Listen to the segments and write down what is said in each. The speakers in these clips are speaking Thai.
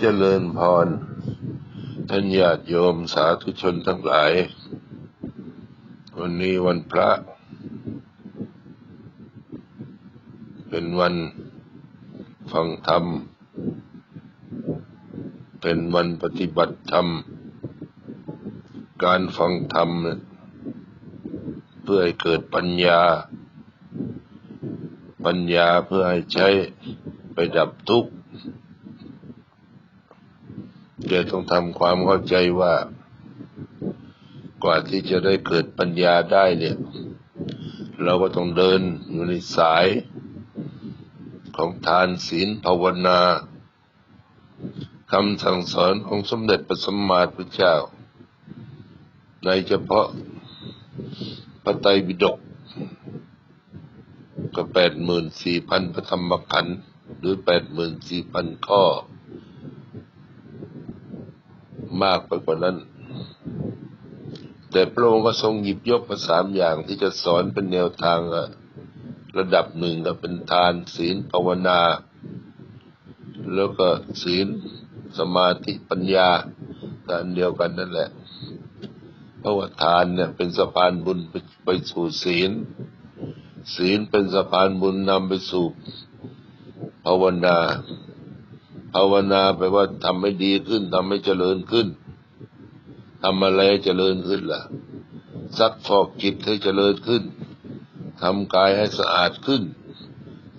เจริญพร ท่านญาติโยมสาธุชนทั้งหลาย วันนี้วันพระ เป็นวันฟังธรรม เป็นวันปฏิบัติธรรม การฟังธรรมเนี่ยเพื่อให้เกิดปัญญา ปัญญาเพื่อให้ใช้ไปดับทุกข์ เดี๋ยวต้องทำความเข้าใจว่า กว่าที่จะได้เกิดปัญญาได้เนี่ย เราก็ต้องเดินอยู่ในสาย ของทานศีลภาวนาคำสั่งสอนของสมเด็จพระสัมมาสัมพุทธเจ้า ในเฉพาะพระไตรปิฎกก็แปดหมื่นสี่พันพระธรรมขันธ์หรือแปดหมื่นสี่พันข้อ มากไปกว่านั้น แต่พระองค์ก็ทรงหยิบยกมาสามอย่างที่จะสอนเป็นแนวทางระดับหนึ่งก็เป็นทานศีลภาวนา แล้วก็ศีลสมาธิปัญญาการเดียวกันนั่นแหละเพราะว่าทานเนี่ยเป็นสะพานบุญไปไปสู่ศีล ศีลเป็นสะพานบุญนำไปสู่ภาวนา ภาวนาแปลว่าทำให้ดีขึ้นทำให้เจริญขึ้นทำอะไรให้เจริญขึ้นล่ะซักฟอกจิตให้เจริญขึ้นทำกายให้สะอาดขึ้น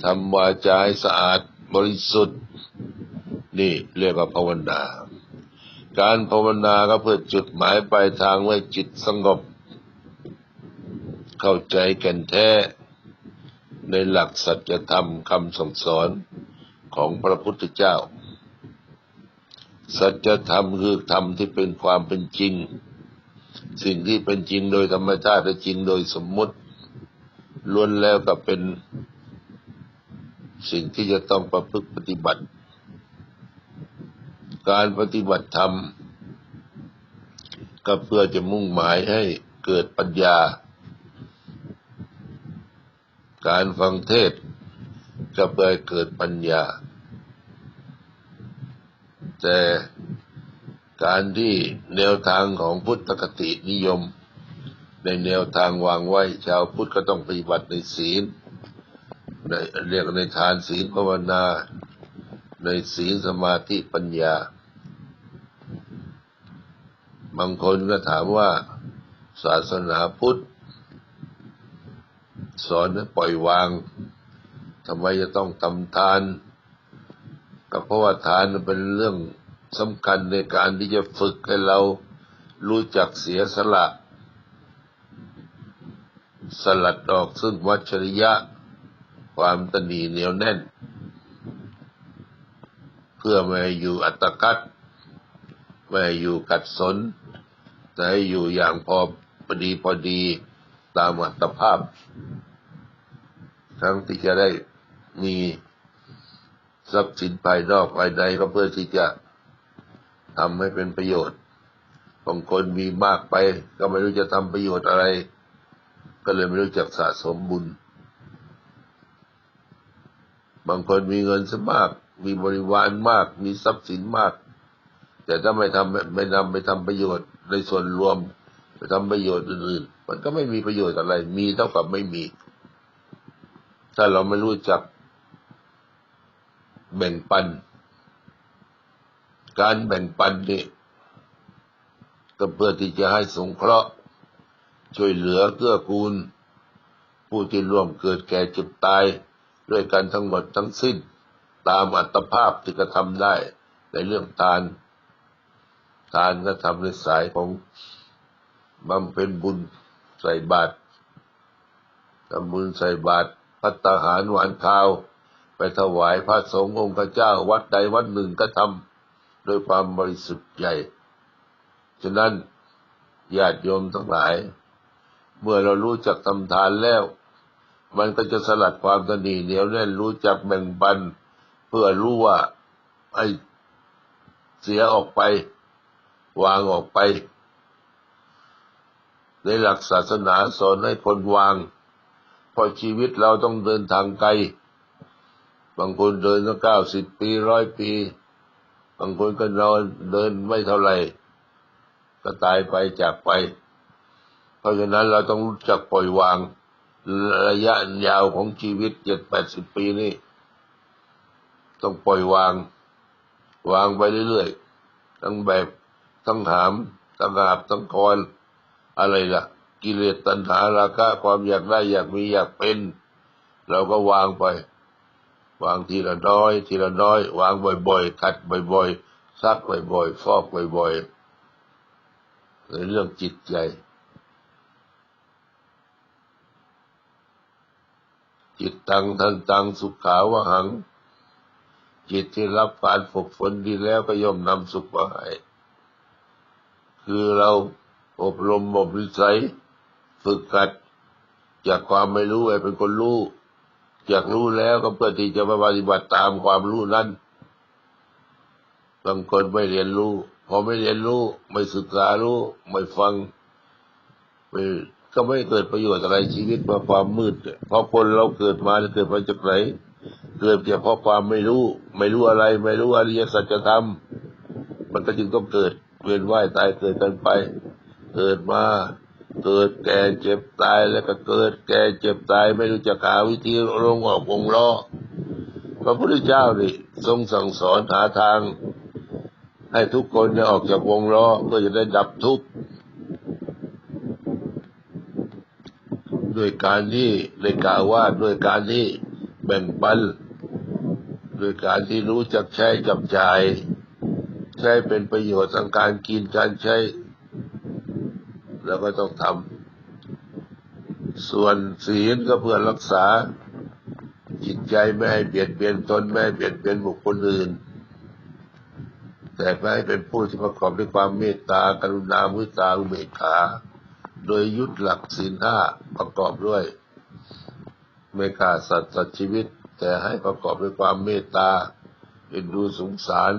ทำวาจาให้สะอาดบริสุทธิ์ นี่เรียกว่าภาวนา การภาวนาก็เพื่อจุดหมายปลายทางไว้จิตสงบ เข้าใจแก่นแท้ ในหลักสัจธรรมคำสั่งสอนของพระพุทธเจ้า สัจธรรมคือธรรมที่เป็นความเป็นจริง สิ่งที่เป็นจริงโดยธรรมชาติและจริงโดยสมมุติล้วนแล้วก็เป็น สิ่งที่จะต้องประพฤติปฏิบัติ การปฏิบัติธรรม ก็เพื่อจะมุ่งหมายให้เกิดปัญญา การฟังเทศก็เพื่อให้เกิดปัญญา แต่การที่แนวทางของพุทธคตินิยม ในแนวทางวางไว้ ชาวพุทธก็ต้องปฏิบัติในศีลในเรียกในทานศีลภาวนา ในศีลสมาธิปัญญา บางคนก็ถามว่าศาสนาพุทธ สอนให้ปล่อยวางทำไมจะต้องทำทาน ก็เพราะว่าทานเป็นเรื่องสำคัญในการที่จะฝึกให้เรารู้จักเสียสละ สลัดออกซึ่งวัชริยะ ความตนีเหนียวแน่น เพื่อไม่ให้อยู่อัตคัดไม่ให้อยู่กัดสนแต่ให้อยู่อย่างพอพอดีพอดีตามอัตภาพ ทั้งที่จะได้มี ทรัพย์สินภายนอกภายในก็เพื่อที่จะทำให้เป็นประโยชน์บางคนมีมากไป ก็ไม่รู้จะทำประโยชน์อะไร ก็เลยไม่รู้จักสะสมบุญ บางคนมีเงินสมาก มีบริวารมาก มีทรัพย์สินมาก แต่ถ้าไม่ทำไม่นำไปทำประโยชน์ในส่วนรวมไปทำประโยชน์อื่นๆ มันก็ไม่มีประโยชน์อะไร มีเท่ากับไม่มี ถ้าเราไม่รู้จัก แบ่งปัน การแบ่งปันนี่ก็เพื่อที่จะให้สงเคราะห์ ช่วยเหลือเกื้อกูล ผู้ที่ร่วมเกิดแก่เจ็บตาย ด้วยกันทั้งหมดทั้งสิ้น ตามอัตภาพที่กระทำได้ ในเรื่องทาน ทานก็ทำในสายของบำเพ็ญบุญใส่บาตรทำบุญใส่บาตรพัตตาหารหวานข้าว ไปถวายพระสงฆ์องค์เจ้าวัดใดวัดหนึ่งก็ทำด้วยความบริสุทธิ์ใหญ่ฉะนั้นญาติโยมทั้งหลาย เมื่อเรารู้จักทำทานแล้ว มันก็จะสลัดความตนีเหนียวแน่นรู้จักแบ่งปัน เพื่อรู้ว่าไอ้เสียออกไป วางออกไป ในหลักศาสนาสอนให้คนวางเพราะชีวิตเราต้องเดินทางไกล บางคนเดินตั้งเก้าสิบปีร้อยปี บางคนก็นอนเดินไม่เท่าไหร่ ก็ตายไปจากไป เพราะฉะนั้นเราต้องรู้จักปล่อยวางระยะยาวของชีวิตเจ็ดแปดสิบปีนี่ ต้องปล่อยวาง วางไปเรื่อยๆ ทั้งแบบทั้งถามทั้งหาบทั้งคอนอะไรล่ะ กิเลสตัณหาราคะความอยากได้อยากมีอยากเป็น เราก็วางไป วางทีละน้อย ทีละน้อย วางบ่อยๆขัดบ่อยๆซักบ่อยๆฟอกบ่อยๆในเรื่องจิตใจจิตตังทันตังสุขาวหัง จิตที่รับการฝึกฝนดีแล้วก็ย่อมนำสุขมาให้คือเราอบรมบ่มนิสัย ฝึกกัด จากความไม่รู้ให้เป็นคนรู้ อยากรู้แล้วก็เพื่อที่จะมาปฏิบัติตามความรู้นั้นบางคนไม่เรียนรู้ พอไม่เรียนรู้ ไม่ศึกษารู้ ไม่ฟังไม่ก็ไม่เกิดประโยชน์อะไรชีวิตมาความมืด เพราะคนเราเกิดมาเกิดมาจากไหน เกิดจากเพราะความไม่รู้ ไม่รู้อะไร ไม่รู้อริยสัจธรรม มันก็จึงต้องเกิดเวียนว่ายตายเกิดกันไป เกิดมา เกิดแก่เจ็บตายแล้วก็เกิดแก่เจ็บตายไม่รู้จะหาวิธีลงออกวงล้อพระพุทธเจ้านี่ทรงสั่งสอนหาทาง ให้ทุกคนเนี่ยออกจากวงล้อเพื่อจะได้ดับทุกข์ด้วยการที่ในกล่าวว่าด้วยการที่แบ่งปันด้วยการที่รู้จักใช้จับจ่าย ใช้เป็นประโยชน์ทางการกินการใช้ แล้วก็ต้องทำส่วนศีลก็เพื่อรักษาจิตใจไม่ให้เบียดเบียนตนไม่ให้เบียดเบียนบุคคลอื่น แต่ให้เป็นผู้ที่ประกอบด้วยความเมตตากรุณามุตาอุเบกขา โดยยึดหลักศีลห้าประกอบด้วย ไม่ฆ่าสัตว์สัตว์ชีวิต แต่ให้ประกอบด้วยความเมตตาเป็นดูสงสาร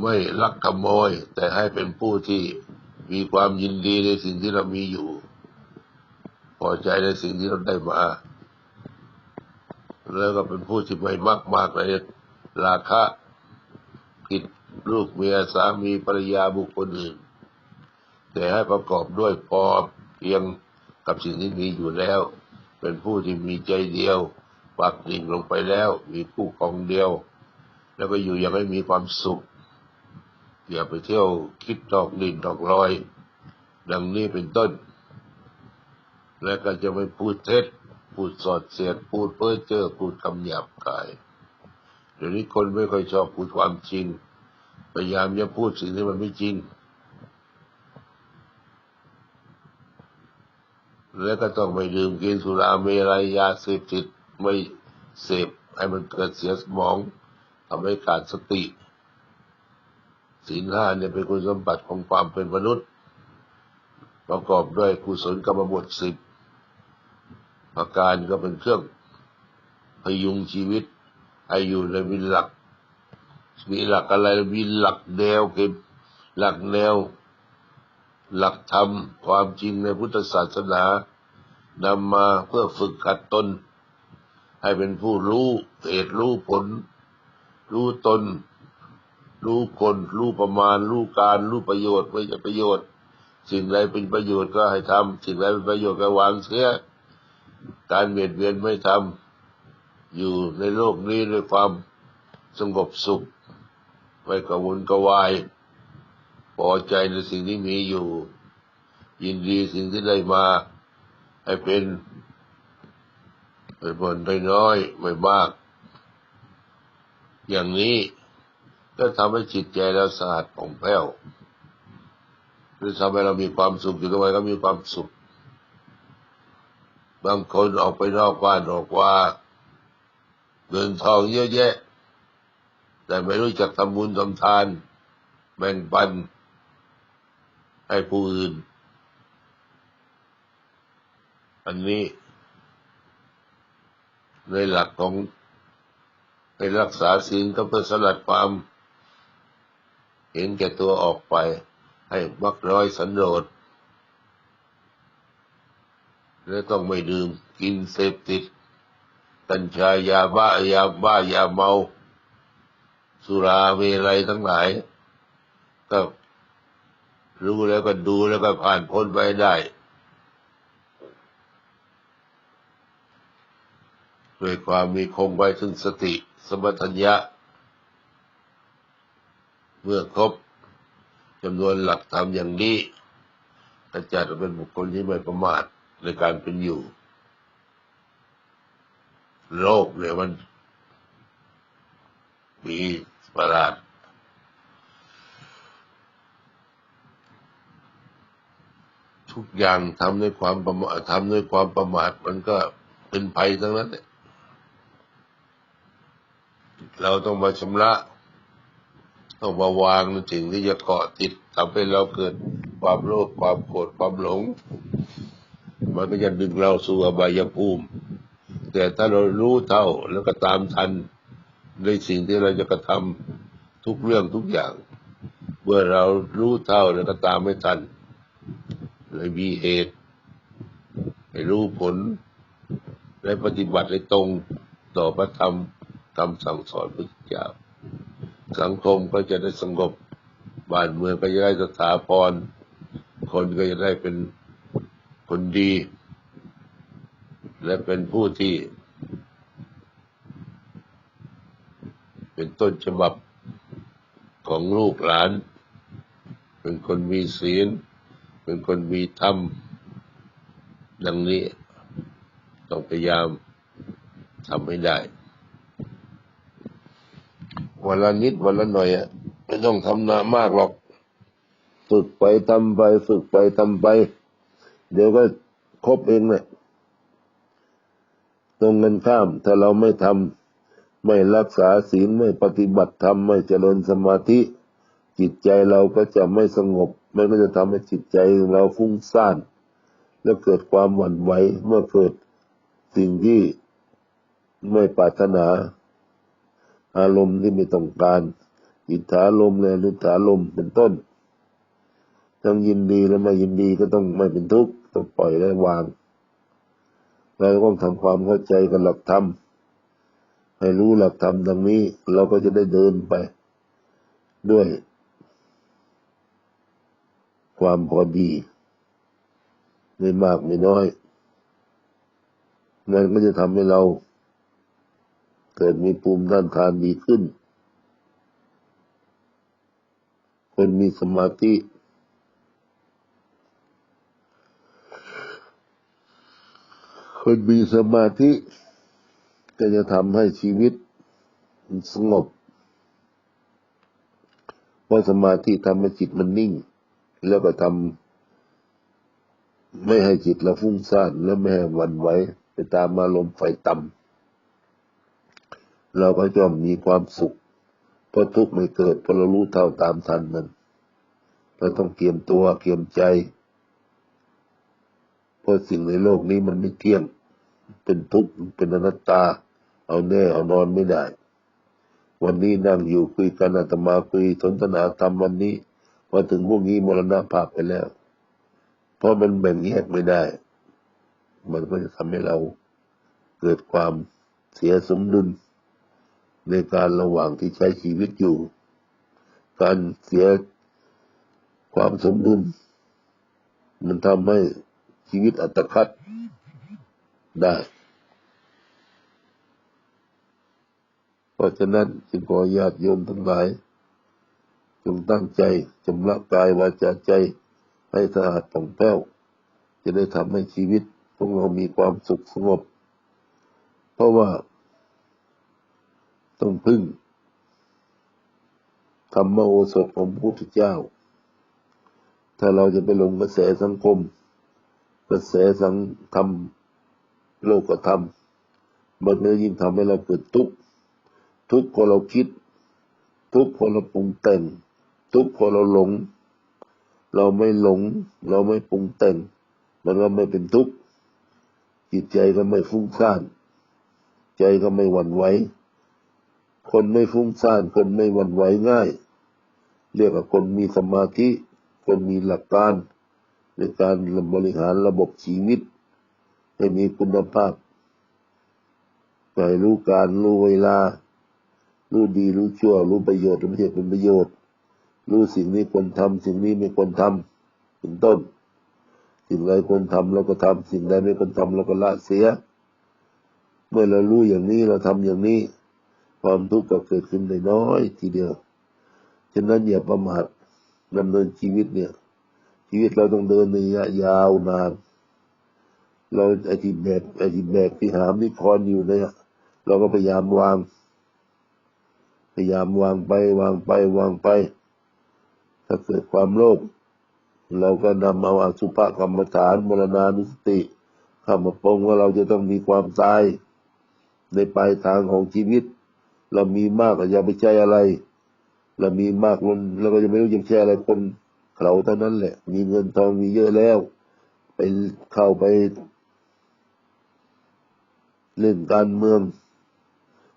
ไม่ลักขโมย แต่ให้เป็นผู้ที่ มีความยินดีในสิ่งที่เรามีอยู่ พอใจในสิ่งที่เราได้มา แล้วก็เป็นผู้ที่ไม่มากมากในราคะผิดลูกเมียสามีภรรยาบุคคลอื่น แต่ให้ประกอบด้วยพอเพียงกับสิ่งที่มีอยู่แล้ว เป็นผู้ที่มีใจเดียวปักดิ่งลงไปแล้ว มีคู่ครองเดียว แล้วก็อยู่ยังไม่มีความสุข อย่าไปเที่ยวคิดดอกลิ่นดอกลอย ดังนี้เป็นต้น และก็จะไม่พูดเท็จ พูดสอดเสียด พูดเพ้อเจ้อพูดคำหยาบกาย เดี๋ยวนี้คนไม่ค่อยชอบพูดความจริง พยายามจะพูดสิ่งที่มันไม่จริง แล้วก็ต้องไม่ดื่มกินสุราเมรัยยาเสพติดไม่เสพให้มันเกิดเสียสมองทำให้ขาดสติ ศีลห้าเนี่ยเป็นคุณสมบัติของความเป็นมนุษย์ ประกอบด้วยกุศลกรรมบทสิบประการก็เป็นเครื่องพยุงชีวิตให้อยู่ในวินหลัก มีหลักอะไรมีหลักแนวเก็บหลักแนว หลักธรรมความจริงในพุทธศาสนานำมาเพื่อฝึกขัดตน ให้เป็นผู้รู้เหตุรู้ผล รู้ตน รู้คนรู้ประมาณ รู้การรู้ประโยชน์ไม่ใช่ประโยชน์ สิ่งใดเป็นประโยชน์ก็ให้ทำสิ่งใดเป็นประโยชน์ก็วางเสียการเบียดเบียนไม่ทำอยู่ในโลกนี้ด้วยความสงบสุข ไม่กระวนกระวายพอใจในสิ่งที่มีอยู่ ยินดีสิ่งที่ได้มา ให้เป็นเป็นผลน้อยไม่มาก อย่างนี้ ก็ทำให้จิตใจเราสะอาดผ่องแผ้วหรือทำให้เรามีความสุขอยู่ทำไมก็มีความสุข บางคนออกไปนอกบ้านออกว่าเงินทองเยอะแยะ แต่ไม่รู้จักทำบุญทำทาน แบ่งปัน ให้ผู้อื่น อันนี้ ในหลักของในรักษาศีลก็เพื่อสลัดความ เห็นแก่ตัวออกไป ให้มักร้อยสันโดษและต้องไม่ดื่มกินเสพติด กัญชายาบ้ายาบ้ายาเมา สุราเมลัยทั้งหลาย ก็รู้แล้วก็ดูแล้วก็ผ่านพ้นไปได้ด้วยความมีคงไว้ซึ่งสติ สมัชัญญะ เมื่อครบจำนวนหลักธรรมอย่างนี้ก็จะเป็นบุคคลที่ไม่ประมาทในการเป็นอยู่ โลกเนี่ยมันมีประหลาดทุกอย่างทำด้วยความประมาททำด้วยความประมาทมันก็เป็นภัยทั้งนั้นเนี่ยเราต้องมาชำระ ต้องมาวางในสิ่งที่จะเกาะติดทำให้เราเกิดความโลภความโกรธความหลง มันก็จะดึงเราสู่อบายภูมิ แต่ถ้าเรารู้เท่าแล้วก็ตามทันในสิ่งที่เราจะกระทำทุกเรื่องทุกอย่าง เมื่อเรารู้เท่าแล้วก็ตามไม่ทันเลยมีเหตุให้รู้ผลและปฏิบัติให้ตรงต่อพระธรรมคำสั่งสอนพระเจ้า สังคมก็จะได้สงบบ้านเมืองก็จะได้สถาพร คนก็จะได้เป็นคนดี และเป็นผู้ที่ เป็นต้นฉบับของลูกหลาน เป็นคนมีศีล เป็นคนมีธรรม ดังนี้ต้องพยายามทำให้ได้ วันละนิดวันละหน่อยอะไม่ต้องทำนามากหรอก ฝึกไปทำไป ฝึกไปทำไป เดี๋ยวก็ครบเองเนี่ยตรงเงินข้าม ถ้าเราไม่ทำไม่รักษาศีลไม่ปฏิบัติธรรมไม่เจริญสมาธิ จิตใจเราก็จะไม่สงบ มันก็จะทำให้จิตใจเราฟุ้งซ่าน แล้วเกิดความหวั่นไหวเมื่อเกิดสิ่งที่ไม่ปรารถนา อารมณ์ที่ไม่ต้องการอิทธาลมและลุถาลมเป็นต้นต้องยินดีและไม่ยินดีก็ต้องไม่เป็นทุกข์ต้องปล่อยและวางเราต้องทำความเข้าใจกับหลักธรรมให้รู้หลักธรรมดังนี้ เราก็จะได้เดินไป ด้วย ความพอดีไม่มากไม่น้อยนั่นก็จะทำให้เรา เกิดมีภูมิต้านทานดีขึ้น คนมีสมาธิคนมีสมาธิก็จะทำให้ชีวิตสงบ เพราะสมาธิทำให้จิตมันนิ่ง แล้วก็ทำไม่ให้จิตเราฟุ้งซ่านและไม่ให้วันไหวไปตามอารมณ์ไฟต่ำ เราก็จะมีความสุข เพราะทุกข์ไม่เกิดเพราะเรารู้เท่าตามทันมันเราต้องเตรียมตัวเตรียมใจ เพราะสิ่งในโลกนี้มันไม่เที่ยง เป็นทุกข์เป็นอนัตตา เอาแน่เอานอนไม่ได้ วันนี้นั่งอยู่คุยกันอาตมาคุยสนทนาธรรมวันนี้พอถึงพวกนี้มรณะภาพไปแล้ว เพราะมันแบ่งแยกไม่ได้ มันก็จะทำให้เราเกิดความเสียสมดุล ในการระหว่างที่ใช้ชีวิตอยู่ การเสียความสมดุลมันทำให้ชีวิตอัตคัดได้ เพราะฉะนั้นจึงขอญาติโยมทั้งหลาย จงตั้งใจจำละกายวาจาใจให้สะอาดผ่องแผ้ว จะได้ทำให้ชีวิตของเรามีความสุขสงบ เพราะว่า ต้องพึ่งธรรมโอสถของพระพุทธเจ้า ถ้าเราจะไปลงกระแสสังคม กระแสสังธรรม โลกธรรม มันก็ยิ่งทำให้เราเกิดทุกข์ทุกข์พอเราคิด ทุกข์พอเราปรุงแต่ง ทุกข์พอเราหลง เราไม่หลง เราไม่ปรุงแต่ง มันก็ไม่เป็นทุกข์จิตใจก็ไม่ฟุ้งซ่าน ใจก็ไม่หวั่นไหว คนไม่ฟุ้งซ่านคนไม่วันไหวง่าย เรียกว่าคนมีสมาธิ คนมีหลักการในการบริหารระบบชีวิต ให้มีคุณภาพไปรู้การรู้เวลา รู้ดีรู้ชั่ว รู้ประโยชน์รู้ไม่ใช่เป็นประโยชน์ รู้สิ่งนี้ควรทำสิ่งนี้ไม่ควรทำเป็นต้น สิ่งใดควรทำเราก็ทำสิ่งใดไม่ควรทำเราก็ละเสีย เมื่อเรารู้อย่างนี้เราทำอย่างนี้ ความทุกข์ก็เกิดขึ้นได้น้อยทีเดียว ฉะนั้นอย่าประมาทดำเนินชีวิตเนี่ย ชีวิตเราต้องเดินในระยะยาวนาน เราไอที่แบกไอที่แบกที่หามที่พรอยู่เนี่ยเราก็พยายามวาง พยายามวางไปวางไปวางไป ถ้าเกิดความโลภเราก็นำเอาอสุภกรรมฐานมรณานุสติเข้ามาปรงว่าเราจะต้องมีความตายในปลายทางของชีวิต เรามีมากอย่าไปใจอะไร เรามีมากมันเราก็จะไม่รู้จะแช่อะไรคนเขาเท่านั้นแหละ มีเงินทองมีเยอะแล้ว ไปเข้าไป เล่นการเมือง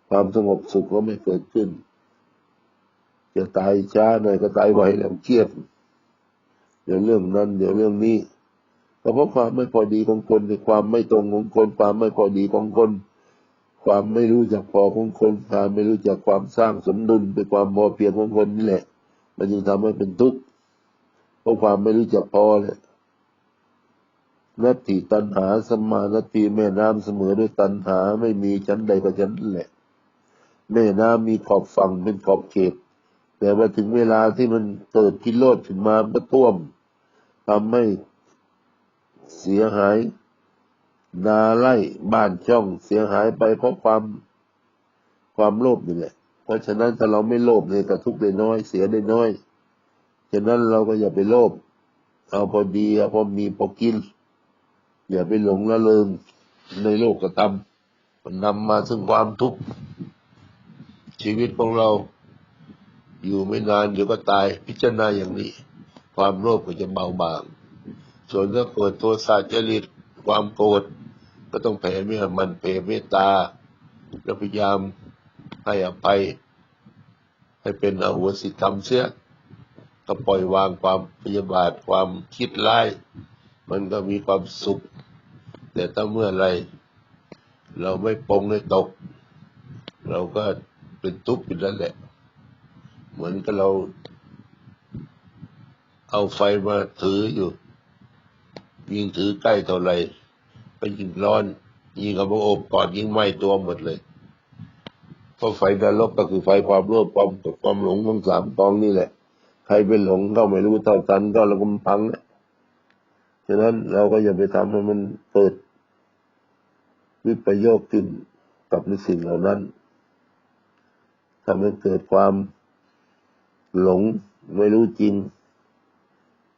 ความสงบสุขก็ไม่เกิดขึ้น จะตายช้าหน่อยก็ตายไวแล้วเครียดเดี๋ยวเรื่องนั้น เดี๋ยวเรื่องนี้ก็เพราะความไม่พอดีของคนในความไม่ตรงของคนความไม่พอดีของคน ความไม่รู้จักพอของคนความไม่รู้จักความสร้างสมดุลเป็นความพอเพียงของคนนี่แหละ มันจึงทำให้เป็นทุกข์เพราะความไม่รู้จักพอเลยนัตติตันหาสมานัตติแม่น้ำเสมอด้วยตันหาไม่มีชั้นใดก็ชั้นนั่นแหละ แม่น้ำมีขอบฝั่งเป็นขอบเขต แต่ว่าถึงเวลาที่มันเกิดพิโรธขึ้นมามันท่วมทำให้เสียหาย นาไร่บ้านช่องเสียหายไปเพราะความความโลภนี่แหละ เพราะฉะนั้นถ้าเราไม่โลภเนี่ยก็ทุกได้น้อยเสียได้น้อยฉะนั้นเราก็อย่าไปโลภเอาพอดีเอาพอมีพอกิน อย่าไปหลงละเริงในโลกกระทำมันนำมาซึ่งความทุกข์ชีวิตของเรา อยู่ไม่นานเดี๋ยวก็ตายพิจารณาอย่างนี้ ความโลภก็จะเบาบาง ส่วนถ้าเกิดโทสะจริตความโกรธ ก็ต้องแผ่เมตมันแผ่เมตตาแล้วพยายามให้อภัย ให้เป็นอโหสิกรรมเสียก็ปล่อยวางความพยาบาทความคิดร้าย มันก็มีความสุข แต่ถ้าเมื่อไรเราไม่ปงให้ตก เราก็เป็นทุกข์อยู่นั่นแหละ เหมือนกับเรา เอาไฟมาถืออยู่ ยิ่งถือใกล้เท่าไหร่ ก็ยิ่งร้อนยิ่งกับโอบกอดยิ่งไหม้ตัวหมดเลยเพราะไฟนรกก็คือไฟความโลภความกับความหลงทั้งสามกองนี่แหละ ใครเป็นหลงก็ไม่รู้เท่าทันก็ระกมพังนะฉะนั้นเราก็อย่าไปทำให้มันเกิดวิปโยคขึ้นกับในสิ่งเหล่านั้นทำให้เกิดความหลงไม่รู้จริง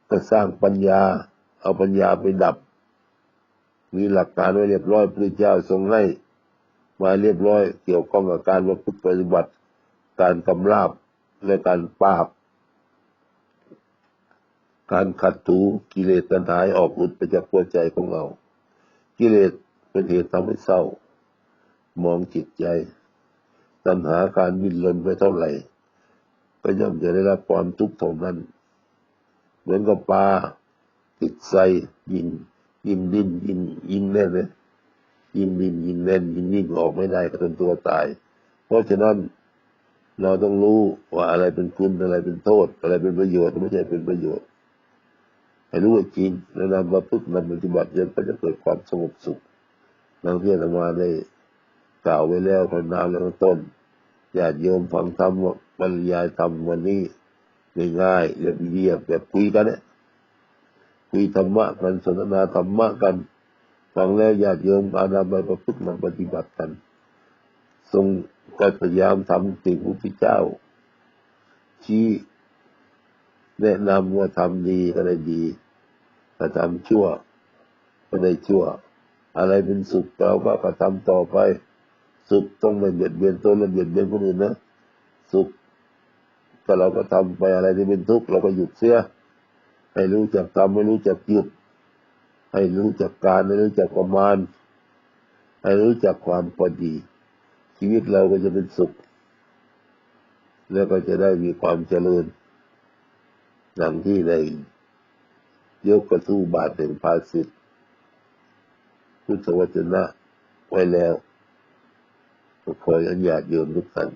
ก็สร้างปัญญา เอาปัญญาไปดับ มีหลักการไว้เรียบร้อยพระเจ้าทรงให้มาเรียบร้อย เกี่ยวข้องกับการประพฤติปฏิบัติ การกำราบและการปราบ การขัดถูกิเลสตัณหาออกหลุดไปจากหัวใจของเรา กิเลสเป็นเหตุทำให้เศร้า มองจิตใจ ตัณหาการวินลนไปเท่าไหร่ ก็ย่อมจะได้รับความทุกข์เท่านั้น เหมือนกับปลาติดใส่ยิง ยิงดิ้นยิงยิงแน่เลยยิงดินยิงแน่นยิงนิ่งออกไม่ได้ก็จนตัวตาย เพราะฉะนั้นเราต้องรู้ว่าอะไรเป็นคุณอะไรเป็นโทษ อะไรเป็นประโยชน์ไม่ใช่เป็นประโยชน์ให้รู้ว่าจริงแล้วนำมาพึ่งนำปฏิบัติจนก็จะเกิดความสงบสุขนังที่อามาได้กล่าวไว้แล้วคนน้ำแล้วต้นญาติโยมฟังธรรมบรรยายธรรมวันนี้ง่ายๆเรียบแบบคุยกันเนี่ย คุยธรรมะกันสนทนาธรรมะกันฟังแล้วญาติโยมอานาไปประพฤติมาปฏิบัติกัน ทรงก็พยายามทำสิ่งที่เจ้า ชี้แนะนำว่าทำดีก็ได้ดีถ้าทำชั่วก็ได้ชั่ว อะไรเป็นสุขเราก็กระทำต่อไป สุขต้องไม่เบียดเบียนตัวและเบียดเบียนคนอื่นนะ สุขก็เราก็ทำไปอะไรที่เป็นทุกข์เราก็หยุดเสีย ให้รู้จักทำไม่รู้จักหยุด ให้รู้จักการให้รู้จักประมาณ ให้รู้จักความพอดี ชีวิตเราก็จะเป็นสุข แล้วก็จะได้มีความเจริญดังที่ได้ยกกระทู้บาทแห่งภาสิทธิพุทธวจนะไว้แล้วขออนุญาตโยมทุกท่าน